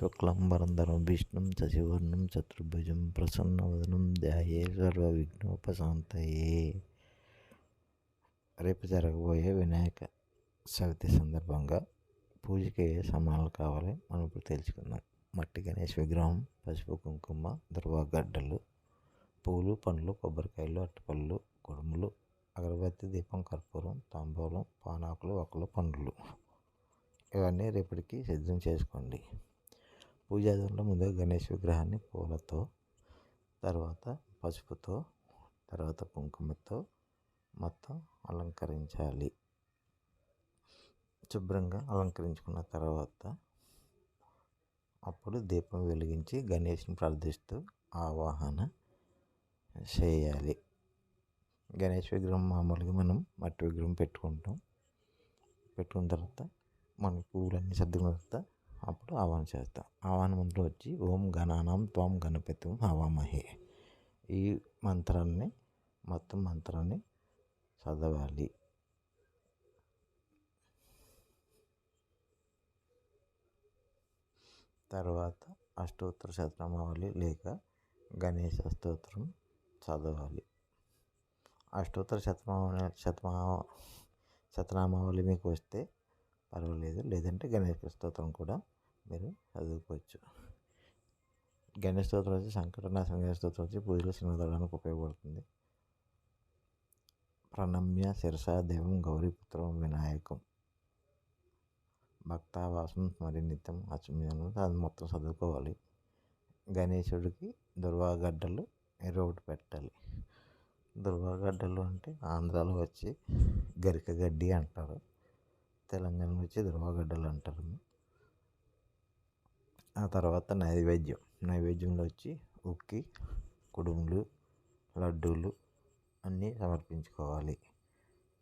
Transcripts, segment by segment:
శుక్లంబరంధరం విష్ణుం శశివర్ణం చతుర్భుజం ప్రసన్నవదనం ధ్యాయే సర్వవిఘ్నోపశాంతయే. రేపు జరగబోయే వినాయక చవితి సందర్భంగా పూజకి ఏ సామాన్లు కావాలి. మనం ఇప్పుడు తెలుసుకుందాం. మట్టి గణేష్ విగ్రహం పసుపు కుంకుమ దుర్వాగడ్డలు పూలు పండ్లు కొబ్బరికాయలు అరటిపళ్ళు కుడుములు అగరబత్తి దీపం కర్పూరం తాంబూలం పానాకులు ఒకలు పండ్లు. ఇవన్నీ రేపటికి సిద్ధం చేసుకోండి. పూజాదంలో ముందుగా గణేష్ విగ్రహాన్ని పూలతో తర్వాత పసుపుతో తర్వాత కుంకుమతో మొత్తం అలంకరించాలి. శుభ్రంగా అలంకరించుకున్న తర్వాత అప్పుడు దీపం వెలిగించి గణేష్ని ప్రార్థిస్తూ ఆవాహన చేయాలి. గణేష్ విగ్రహం మామూలుగా మనం మట్టి విగ్రహం పెట్టుకుంటాం. పెట్టుకున్న తర్వాత మన పువ్వులన్నీ సర్దుకున్న తర్వాత అప్పుడు ఆవాహన చేస్తాం. ఆవాహన మంత్రం వచ్చి ఓం గణానం త్వం గణపతి హవామహే. ఈ మంత్రాన్ని మొత్తం మంత్రాన్ని చదవాలి. తర్వాత అష్టోత్తర శతనామావళి లేక గణేష స్తోత్రం చదవాలి. అష్టోత్తర శతనామ శతమా శతనామావళి మీకు వస్తే పర్వాలేదు. లేదంటే గణేష్ స్తోత్రం కూడా మీరు చదువుకోవచ్చు. గణేష్ స్తోత్రం వచ్చి సంకటనాశన గణేష్ స్తోత్రం వచ్చి పూజలు సినిమాదానికి ఉపయోగపడుతుంది. ప్రణమ్య శిరసా దేవం గౌరీపుత్రం వినాయకం. భక్తావాసం మరి నిత్యం అచుమ్యాను అది మొత్తం చదువుకోవాలి. గణేశుడికి దుర్వాగడ్డలు ఒకటి పెట్టాలి. దుర్వాగడ్డలు అంటే ఆంధ్రాలో వచ్చి గరిక గడ్డి అంటారు. తెలంగాణలో వచ్చి దుర్వాగడ్డలు అంటారు. ఆ తర్వాత నైవేద్యం. నైవేద్యంలో వచ్చి ఉక్కి కుడుములు లడ్డూలు అన్నీ సమర్పించుకోవాలి.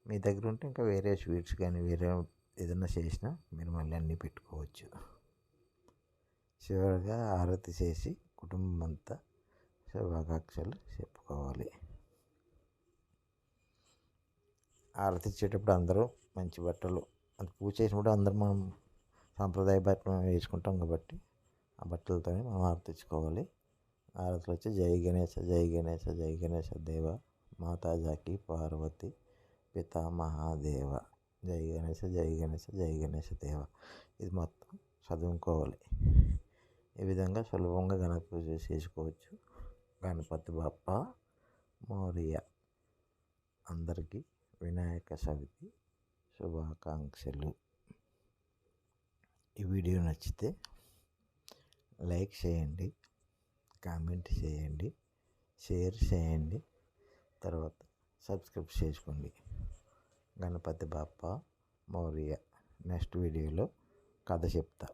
మీ దగ్గర ఉంటే ఇంకా వేరే స్వీట్స్ కానీ వేరే ఏదైనా చేసినా మీరు మళ్ళీ అన్నీ పెట్టుకోవచ్చు. చివరిగా ఆరతి చేసి కుటుంబం అంతా శుభాకాంక్షలు చెప్పుకోవాలి. ఆరతి ఇచ్చేటప్పుడు అందరూ మంచి బట్టలు అది పూజ చేసినప్పుడు అందరం మనం సాంప్రదాయ బట్టలు వేసుకుంటాం కాబట్టి ఆ బట్టలతోనే మనం ఆరతి ఇచ్చుకోవాలి ఆరతిలో వచ్చి జై గణేశ జై గణేశ జై గణేశ దేవ మాతాజాకి పార్వతి పితా మహాదేవ జై గణేశ జై గణేశ జై గణేశ దేవ. ఇది మొత్తం చదువుకోవాలి. ఈ విధంగా సులభంగా గణపతి పూజ చేసుకోవచ్చు. గణపతి బప్ప మౌర్య అందరికీ వినాయక చవితి. శుభాకాంక్షలు. ఈ వీడియో నచ్చితే లైక్ చేయండి కామెంట్ చేయండి షేర్ చేయండి తర్వాత సబ్స్క్రైబ్ చేసుకోండి. గణపతి బాప్ప మౌర్య నెక్స్ట్ వీడియోలో కథ చెప్తా.